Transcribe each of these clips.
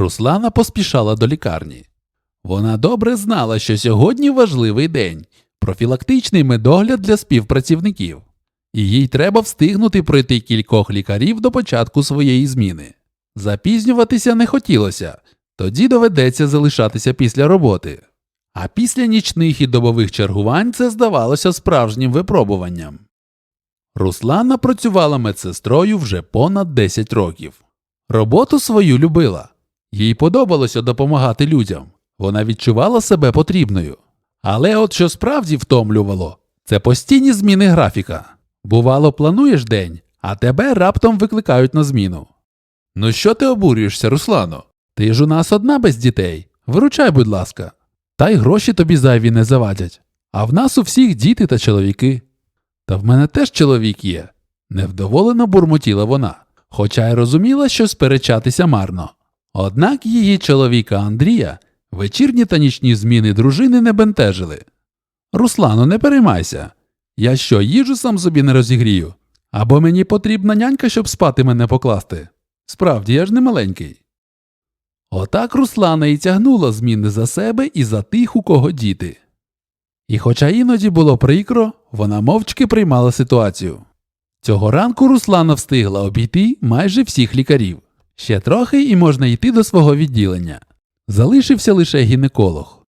Руслана поспішала до лікарні. Вона добре знала, що сьогодні важливий день профілактичний медогляд для співпрацівників, і їй треба встигнути пройти кількох лікарів до початку своєї зміни. Запізнюватися не хотілося, тоді доведеться залишатися після роботи. А після нічних і добових чергувань це здавалося справжнім випробуванням. Руслана працювала медсестрою вже понад 10 років. Роботу свою любила. Їй подобалося допомагати людям. Вона відчувала себе потрібною. Але от що справді втомлювало, це постійні зміни графіка. Бувало, плануєш день, а тебе раптом викликають на зміну. Ну що ти обурюєшся, Руслано? Ти ж у нас одна без дітей. Виручай, будь ласка. Та й гроші тобі зайві не завадять. А в нас у всіх діти та чоловіки. Та в мене теж чоловік є. Невдоволено бурмотіла вона, хоча й розуміла, що сперечатися марно. Однак її чоловіка Андрія вечірні та нічні зміни дружини не бентежили. Руслано, не переймайся. Я що, їжу сам собі не розігрію? Або мені потрібна нянька, щоб спати мене покласти. Справді, я ж не маленький. Отак Руслана і тягнула зміни за себе і за тих, у кого діти. І хоча іноді було прикро, вона мовчки приймала ситуацію. Цього ранку Руслана встигла обійти майже всіх лікарів. Ще трохи і можна йти до свого відділення. Залишився лише гінеколог.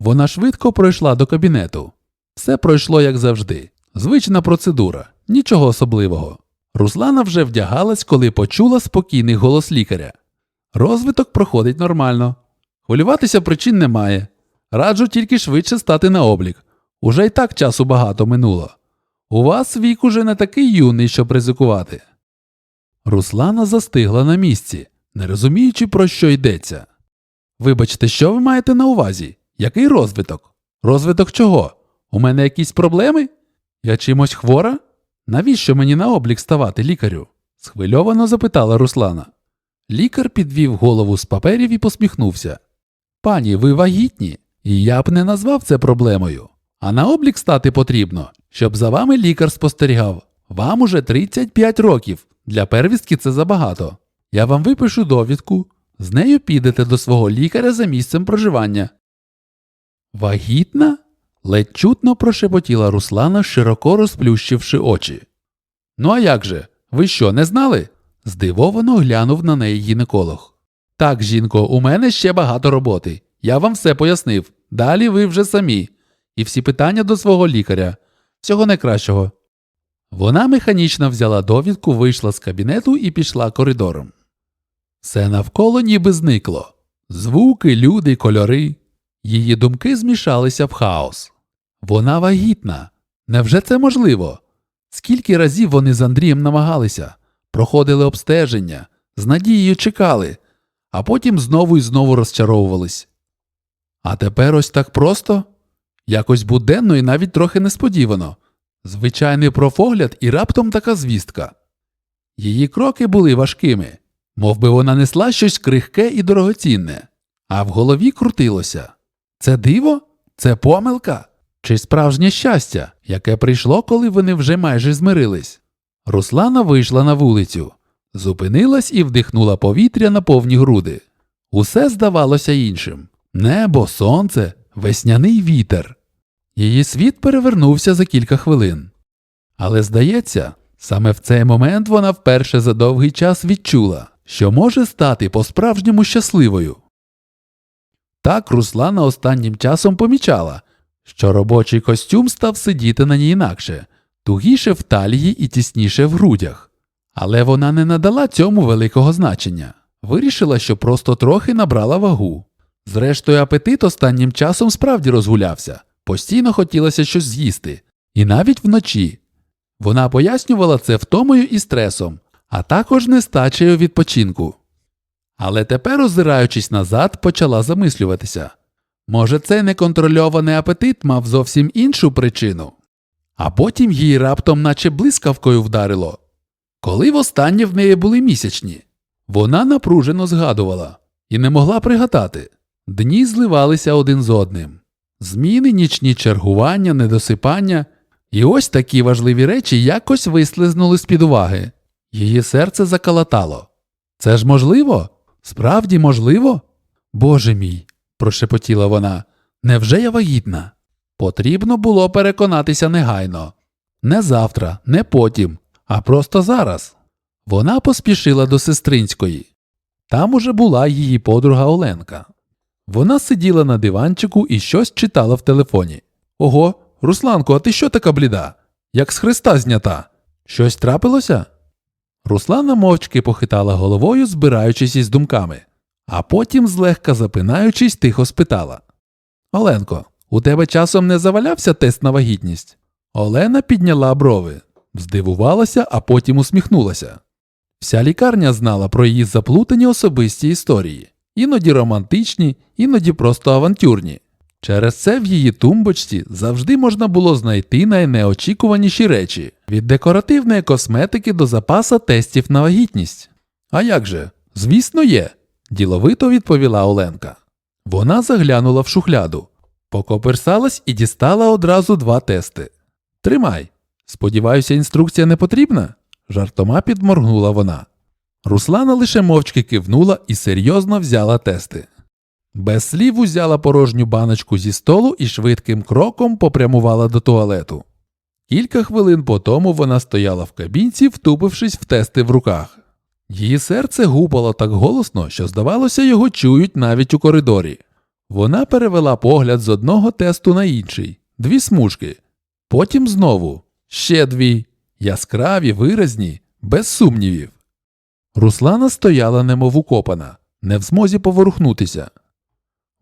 Вона швидко пройшла до кабінету. Все пройшло як завжди. Звична процедура, нічого особливого. Руслана вже вдягалась, коли почула спокійний голос лікаря. Розвиток проходить нормально. Хвилюватися причин немає. Раджу тільки швидше стати на облік. Уже й так часу багато минуло. У вас вік уже не такий юний, щоб ризикувати. Руслана застигла на місці, не розуміючи, про що йдеться. Вибачте, що ви маєте на увазі? Який розвиток? Розвиток чого? У мене якісь проблеми? Я чимось хвора? Навіщо мені на облік ставати лікарю? схвильовано запитала Руслана. Лікар підвів голову з паперів і посміхнувся. Пані, ви вагітні, і я б не назвав це проблемою. А на облік стати потрібно, щоб за вами лікар спостерігав. Вам уже 35 років. Для первістки це забагато. Я вам випишу довідку, з нею підете до свого лікаря за місцем проживання. Вагітна? ледь чутно прошепотіла Руслана, широко розплющивши очі. Ну а як же? Ви що, не знали? здивовано глянув на неї гінеколог. Так, жінко, у мене ще багато роботи. Я вам все пояснив. Далі ви вже самі. І всі питання до свого лікаря. Всього найкращого. Вона механічно взяла довідку, вийшла з кабінету і пішла коридором. Все навколо ніби зникло. Звуки, люди, кольори. Її думки змішалися в хаос. Вона вагітна. Невже це можливо? Скільки разів вони з Андрієм намагалися, проходили обстеження, з надією чекали, а потім знову і знову розчаровувались. А тепер ось так просто, якось буденно і навіть трохи несподівано. Звичайний профогляд і раптом така звістка. Її кроки були важкими, мов би вона несла щось крихке і дорогоцінне, а в голові крутилося це диво? Це помилка? Чи справжнє щастя, яке прийшло, коли вони вже майже змирились? Руслана вийшла на вулицю, зупинилась і вдихнула повітря на повні груди. Усе здавалося іншим небо, сонце, весняний вітер. Її світ перевернувся за кілька хвилин. Але, здається, саме в цей момент вона вперше за довгий час відчула, що може стати по-справжньому щасливою. Так Руслана останнім часом помічала, що робочий костюм став сидіти на ній інакше, тугіше в талії і тісніше в грудях. Але вона не надала цьому великого значення, вирішила, що просто трохи набрала вагу. Зрештою, апетит останнім часом справді розгулявся, постійно хотілося щось з'їсти, і навіть вночі. Вона пояснювала це втомою і стресом, а також нестачею відпочинку. Але тепер, озираючись назад, почала замислюватися може, цей неконтрольований апетит мав зовсім іншу причину, а потім їй раптом, наче блискавкою вдарило. Коли востаннє в неї були місячні, вона напружено згадувала і не могла пригадати. Дні зливалися один з одним. Зміни, нічні чергування, недосипання, і ось такі важливі речі якось вислизнули з під уваги. Її серце закалатало. Це ж можливо? Справді можливо? Боже мій, прошепотіла вона. Невже я вагітна? Потрібно було переконатися негайно. Не завтра, не потім, а просто зараз. Вона поспішила до сестринської. Там уже була її подруга Оленка. Вона сиділа на диванчику і щось читала в телефоні. Ого, Русланко, а ти що така бліда? Як з хреста знята? Щось трапилося? Руслана мовчки похитала головою, збираючись із думками, а потім, злегка запинаючись, тихо спитала Оленко, у тебе часом не завалявся тест на вагітність? Олена підняла брови, здивувалася, а потім усміхнулася. Вся лікарня знала про її заплутані особисті історії, іноді романтичні, іноді просто авантюрні. Через це в її тумбочці завжди можна було знайти найнеочікуваніші речі від декоративної косметики до запаса тестів на вагітність. А як же? Звісно, є, діловито відповіла Оленка. Вона заглянула в шухляду, покоперсалась і дістала одразу два тести. Тримай. Сподіваюся, інструкція не потрібна? жартома підморгнула вона. Руслана лише мовчки кивнула і серйозно взяла тести. Без слів узяла порожню баночку зі столу і швидким кроком попрямувала до туалету. Кілька хвилин по тому вона стояла в кабінці, втупившись в тести в руках. Її серце гупало так голосно, що, здавалося, його чують навіть у коридорі. Вона перевела погляд з одного тесту на інший дві смужки. Потім знову ще дві, яскраві, виразні, без сумнівів. Руслана стояла немов укопана, не в змозі поворухнутися.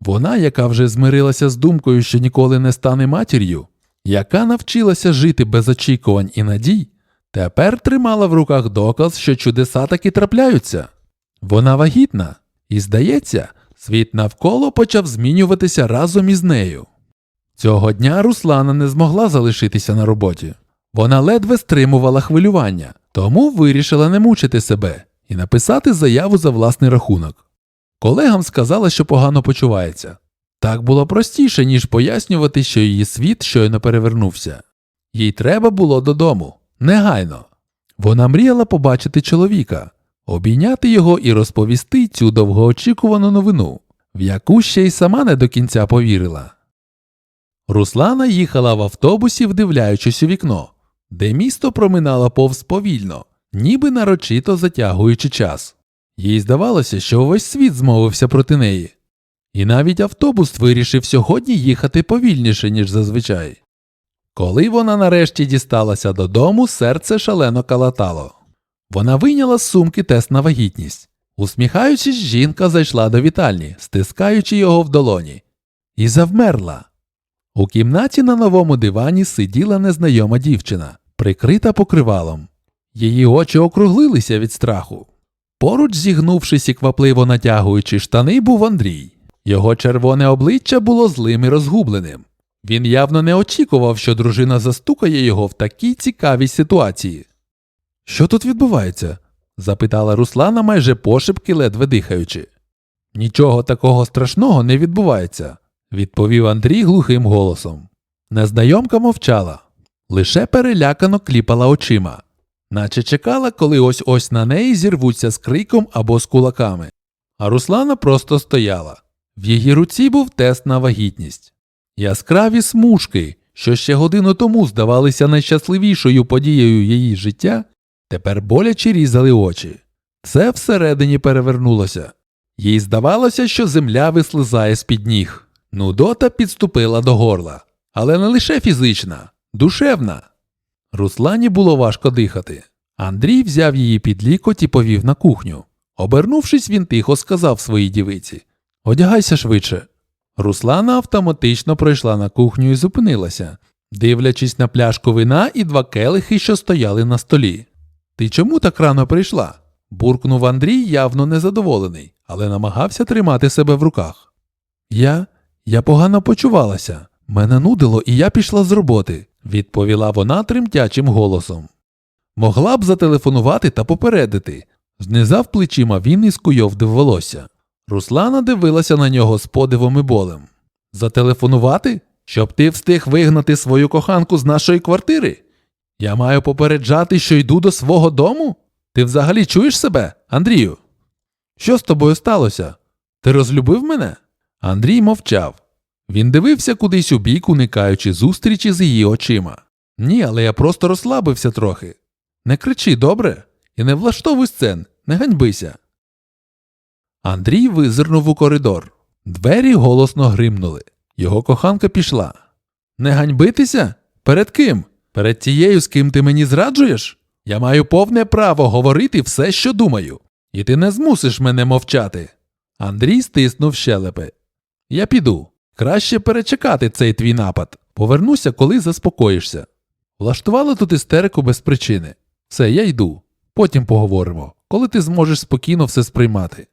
Вона, яка вже змирилася з думкою, що ніколи не стане матір'ю, яка навчилася жити без очікувань і надій, тепер тримала в руках доказ, що чудеса таки трапляються. Вона вагітна, і, здається, світ навколо почав змінюватися разом із нею. Цього дня Руслана не змогла залишитися на роботі. Вона ледве стримувала хвилювання, тому вирішила не мучити себе і написати заяву за власний рахунок. Колегам сказала, що погано почувається. Так було простіше, ніж пояснювати, що її світ щойно перевернувся. Їй треба було додому, негайно. Вона мріяла побачити чоловіка, обійняти його і розповісти цю довгоочікувану новину, в яку ще й сама не до кінця повірила. Руслана їхала в автобусі, вдивляючись у вікно, де місто проминало повз повільно, ніби нарочито затягуючи час. Їй здавалося, що увесь світ змовився проти неї. І навіть автобус вирішив сьогодні їхати повільніше, ніж зазвичай. Коли вона нарешті дісталася додому, серце шалено калатало. Вона вийняла з сумки тест на вагітність. Усміхаючись, жінка зайшла до вітальні, стискаючи його в долоні, і завмерла. У кімнаті на новому дивані сиділа незнайома дівчина, прикрита покривалом. Її очі округлилися від страху. Поруч, зігнувшись і квапливо натягуючи штани, був Андрій. Його червоне обличчя було злим і розгубленим. Він явно не очікував, що дружина застукає його в такій цікавій ситуації. Що тут відбувається? запитала Руслана майже пошепки, ледве дихаючи. Нічого такого страшного не відбувається, відповів Андрій глухим голосом. Незнайомка мовчала, лише перелякано кліпала очима, наче чекала, коли ось ось на неї зірвуться з криком або з кулаками. А Руслана просто стояла. В її руці був тест на вагітність. Яскраві смужки, що ще годину тому здавалися найщасливішою подією її життя, тепер боляче різали очі. Все всередині перевернулося. Їй здавалося, що земля вислизає з під ніг. Нудота підступила до горла, але не лише фізична, душевна. Руслані було важко дихати. Андрій взяв її під лікоть і повів на кухню. Обернувшись, він тихо сказав своїй дівиці Одягайся швидше. Руслана автоматично пройшла на кухню і зупинилася, дивлячись на пляшку вина і два келихи, що стояли на столі. Ти чому так рано прийшла? буркнув Андрій, явно незадоволений, але намагався тримати себе в руках. Я. Я погано почувалася. Мене нудило, і я пішла з роботи, відповіла вона тремтячим голосом. Могла б зателефонувати та попередити. Знизав плечима він і скуйовдив волосся. Руслана дивилася на нього з подивом і болем. Зателефонувати? Щоб ти встиг вигнати свою коханку з нашої квартири? Я маю попереджати, що йду до свого дому? Ти взагалі чуєш себе, Андрію? Що з тобою сталося? Ти розлюбив мене? Андрій мовчав. Він дивився кудись у бік, уникаючи зустрічі з її очима. Ні, але я просто розслабився трохи. Не кричи, добре? І не влаштовуй сцен, не ганьбися. Андрій визирнув у коридор. Двері голосно гримнули. Його коханка пішла. Не ганьбитися? Перед ким? Перед тією, з ким ти мені зраджуєш? Я маю повне право говорити все, що думаю. І ти не змусиш мене мовчати. Андрій стиснув щелепи. Я піду. Краще перечекати цей твій напад. Повернуся, коли заспокоїшся. Влаштувала тут істерику без причини. Все, я йду. Потім поговоримо, коли ти зможеш спокійно все сприймати.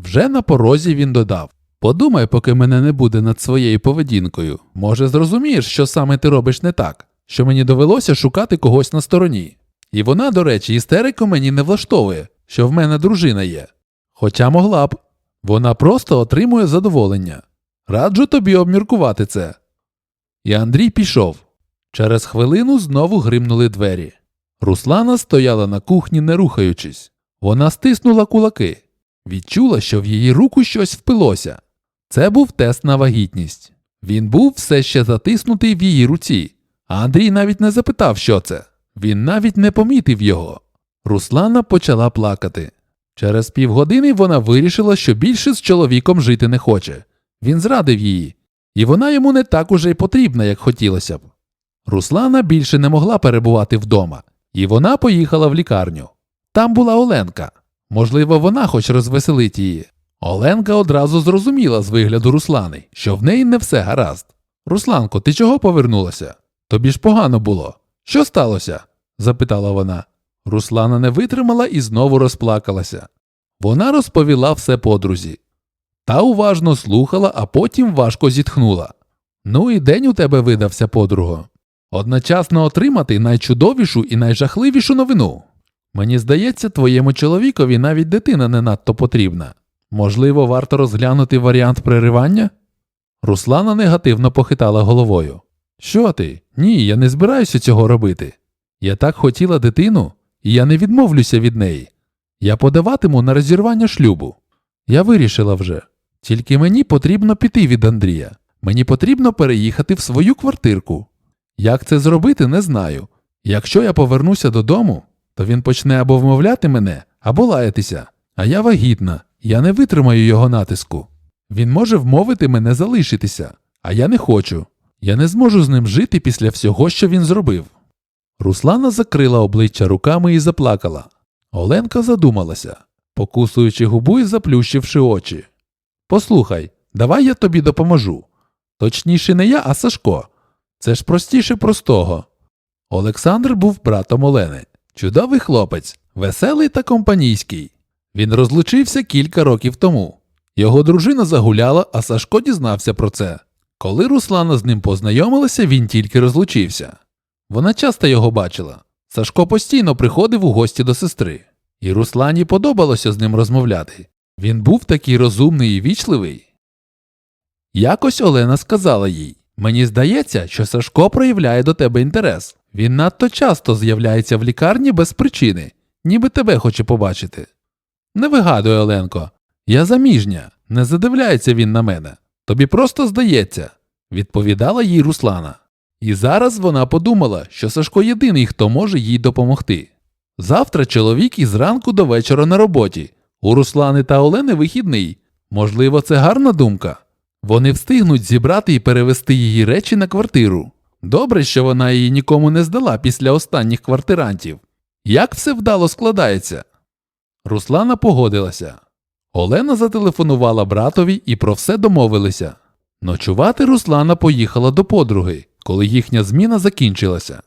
Вже на порозі він додав Подумай, поки мене не буде над своєю поведінкою. Може, зрозумієш, що саме ти робиш не так, що мені довелося шукати когось на стороні. І вона, до речі, істерику мені не влаштовує, що в мене дружина є. Хоча могла б. Вона просто отримує задоволення. Раджу тобі обміркувати це. І Андрій пішов. Через хвилину знову гримнули двері. Руслана стояла на кухні, не рухаючись. Вона стиснула кулаки. Відчула, що в її руку щось впилося. Це був тест на вагітність. Він був все ще затиснутий в її руці, а Андрій навіть не запитав, що це. Він навіть не помітив його. Руслана почала плакати. Через півгодини вона вирішила, що більше з чоловіком жити не хоче. Він зрадив її, і вона йому не так уже й потрібна, як хотілося б. Руслана більше не могла перебувати вдома, і вона поїхала в лікарню. Там була Оленка. Можливо, вона хоч розвеселить її. Оленка одразу зрозуміла з вигляду Руслани, що в неї не все гаразд. Русланко, ти чого повернулася? Тобі ж погано було. Що сталося? запитала вона. Руслана не витримала і знову розплакалася. Вона розповіла все подрузі. Та уважно слухала, а потім важко зітхнула. Ну і день у тебе видався, подруго. Одночасно отримати найчудовішу і найжахливішу новину. Мені здається, твоєму чоловікові навіть дитина не надто потрібна. Можливо, варто розглянути варіант переривання? Руслана негативно похитала головою. Що ти? Ні, я не збираюся цього робити. Я так хотіла дитину, і я не відмовлюся від неї. Я подаватиму на розірвання шлюбу. Я вирішила вже. Тільки мені потрібно піти від Андрія. Мені потрібно переїхати в свою квартирку. Як це зробити, не знаю. Якщо я повернуся додому, то він почне або вмовляти мене, або лаятися, а я вагітна, я не витримаю його натиску. Він може вмовити мене залишитися, а я не хочу. Я не зможу з ним жити після всього, що він зробив. Руслана закрила обличчя руками і заплакала. Оленка задумалася, покусуючи губу і заплющивши очі. Послухай, давай я тобі допоможу. Точніше, не я, а Сашко. Це ж простіше простого. Олександр був братом Олени, чудовий хлопець, веселий та компанійський. Він розлучився кілька років тому. Його дружина загуляла, а Сашко дізнався про це. Коли Руслана з ним познайомилася, він тільки розлучився. Вона часто його бачила. Сашко постійно приходив у гості до сестри, і Руслані подобалося з ним розмовляти. Він був такий розумний і вічливий. Якось Олена сказала їй Мені здається, що Сашко проявляє до тебе інтерес. Він надто часто з'являється в лікарні без причини, ніби тебе хоче побачити. Не вигадуй, Оленко, я заміжня, не задивляється він на мене. Тобі просто здається, відповідала їй Руслана. І зараз вона подумала, що Сашко єдиний, хто може їй допомогти. Завтра чоловік із ранку до вечора на роботі. У Руслани та Олени вихідний. Можливо, це гарна думка. Вони встигнуть зібрати і перевести її речі на квартиру. Добре, що вона її нікому не здала після останніх квартирантів. Як все вдало складається? Руслана погодилася. Олена зателефонувала братові і про все домовилися. Ночувати Руслана поїхала до подруги, коли їхня зміна закінчилася.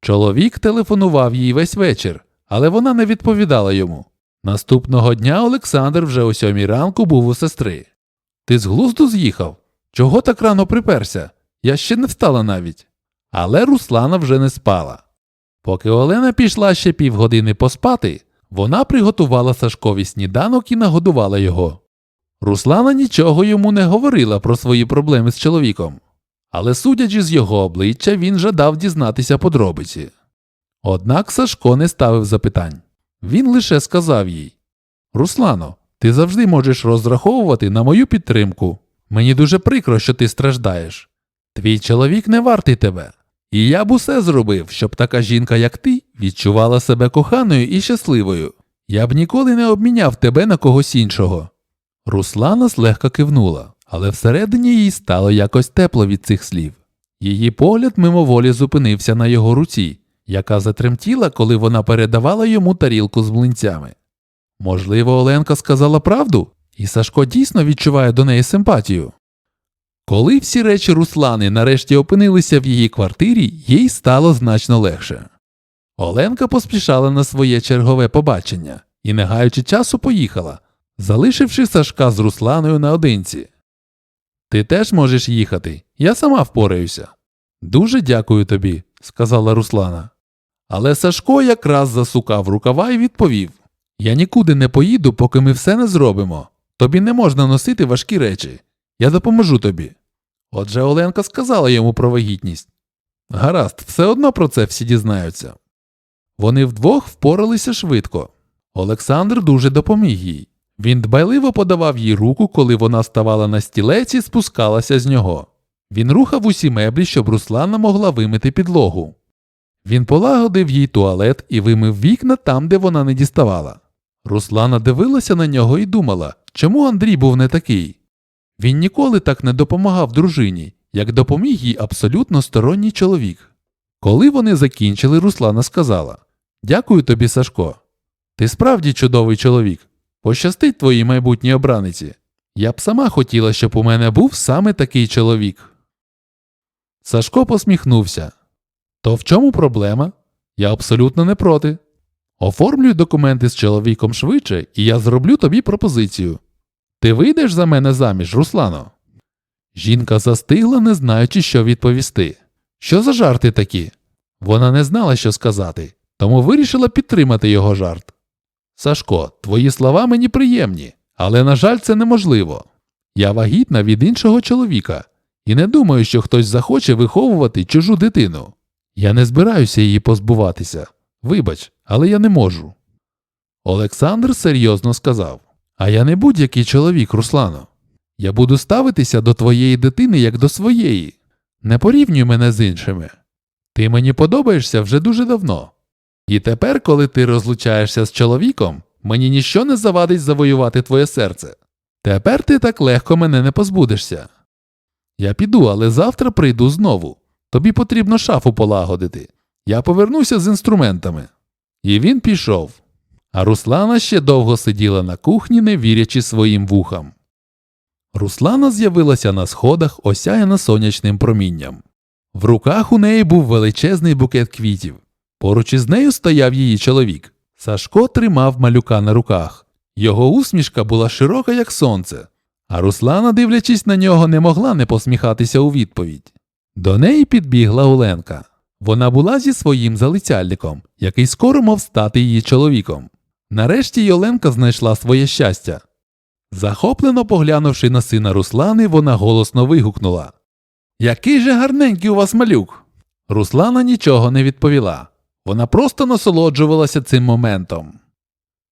Чоловік телефонував їй весь вечір, але вона не відповідала йому. Наступного дня Олександр вже о сьомій ранку був у сестри. Ти з глузду з'їхав? Чого так рано приперся? Я ще не встала навіть. Але Руслана вже не спала. Поки Олена пішла ще півгодини поспати, вона приготувала Сашкові сніданок і нагодувала його. Руслана нічого йому не говорила про свої проблеми з чоловіком, але, судячи з його обличчя, він жадав дізнатися подробиці. Однак Сашко не ставив запитань. Він лише сказав їй Руслано, Ти завжди можеш розраховувати на мою підтримку. Мені дуже прикро, що ти страждаєш. Твій чоловік не вартий тебе. І я б усе зробив, щоб така жінка, як ти, відчувала себе коханою і щасливою. Я б ніколи не обміняв тебе на когось іншого. Руслана злегка кивнула, але всередині їй стало якось тепло від цих слів. Її погляд мимоволі зупинився на його руці, яка затремтіла, коли вона передавала йому тарілку з млинцями. Можливо, Оленка сказала правду, і Сашко дійсно відчуває до неї симпатію. Коли всі речі Руслани нарешті опинилися в її квартирі, їй стало значно легше. Оленка поспішала на своє чергове побачення і, не гаючи часу, поїхала, залишивши Сашка з Русланою наодинці. Ти теж можеш їхати, я сама впораюся. Дуже дякую тобі, сказала Руслана. Але Сашко якраз засукав рукава і відповів Я нікуди не поїду, поки ми все не зробимо. Тобі не можна носити важкі речі. Я допоможу тобі. Отже, Оленка сказала йому про вагітність. Гаразд, все одно про це всі дізнаються. Вони вдвох впоралися швидко. Олександр дуже допоміг їй. Він дбайливо подавав їй руку, коли вона ставала на стілець і спускалася з нього. Він рухав усі меблі, щоб Руслана могла вимити підлогу. Він полагодив їй туалет і вимив вікна там, де вона не діставала. Руслана дивилася на нього і думала, чому Андрій був не такий. Він ніколи так не допомагав дружині, як допоміг їй абсолютно сторонній чоловік. Коли вони закінчили, Руслана сказала Дякую тобі, Сашко. Ти справді чудовий чоловік. Пощастить твоїй майбутній обраниці. Я б сама хотіла, щоб у мене був саме такий чоловік. Сашко посміхнувся. То в чому проблема? Я абсолютно не проти. Оформлюй документи з чоловіком швидше, і я зроблю тобі пропозицію. Ти вийдеш за мене заміж, Руслано? Жінка застигла, не знаючи, що відповісти. Що за жарти такі? Вона не знала, що сказати, тому вирішила підтримати його жарт. Сашко, твої слова мені приємні, але, на жаль, це неможливо. Я вагітна від іншого чоловіка і не думаю, що хтось захоче виховувати чужу дитину. Я не збираюся її позбуватися. Вибач, але я не можу. Олександр серйозно сказав А я не будь-який чоловік, Руслано. Я буду ставитися до твоєї дитини як до своєї. Не порівнюй мене з іншими. Ти мені подобаєшся вже дуже давно. І тепер, коли ти розлучаєшся з чоловіком, мені ніщо не завадить завоювати твоє серце. Тепер ти так легко мене не позбудешся. Я піду, але завтра прийду знову. Тобі потрібно шафу полагодити. Я повернуся з інструментами. І він пішов. А Руслана ще довго сиділа на кухні, не вірячи своїм вухам. Руслана з'явилася на сходах, осяяна сонячним промінням. В руках у неї був величезний букет квітів. Поруч із нею стояв її чоловік. Сашко тримав малюка на руках. Його усмішка була широка, як сонце, а Руслана, дивлячись на нього, не могла не посміхатися у відповідь. До неї підбігла Оленка. Вона була зі своїм залицяльником, який скоро мав стати її чоловіком. Нарешті Оленка знайшла своє щастя. Захоплено поглянувши на сина Руслани, вона голосно вигукнула Який же гарненький у вас малюк. Руслана нічого не відповіла. Вона просто насолоджувалася цим моментом.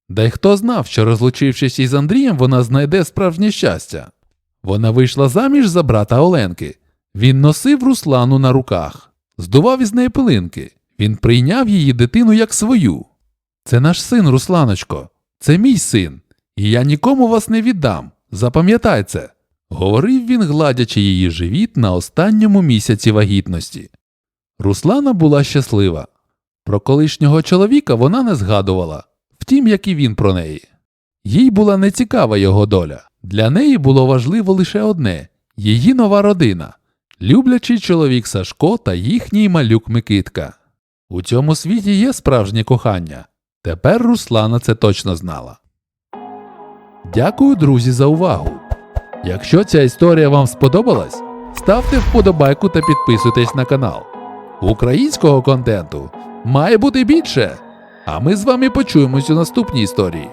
Да й хто знав, що розлучившись із Андрієм, вона знайде справжнє щастя. Вона вийшла заміж за брата Оленки. Він носив Руслану на руках, здував із неї пилинки. Він прийняв її дитину як свою. Це наш син, Русланочко, це мій син, і я нікому вас не віддам. Запам'ятай це, говорив він, гладячи її живіт на останньому місяці вагітності. Руслана була щаслива. Про колишнього чоловіка вона не згадувала, втім, як і він про неї. Їй була нецікава його доля. Для неї було важливо лише одне її нова родина, люблячий чоловік Сашко та їхній малюк Микитка. У цьому світі є справжнє кохання. Тепер Руслана це точно знала. Дякую, друзі, за увагу. Якщо ця історія вам сподобалась, ставте вподобайку та підписуйтесь на канал. Українського контенту має бути більше. А ми з вами почуємось у наступній історії.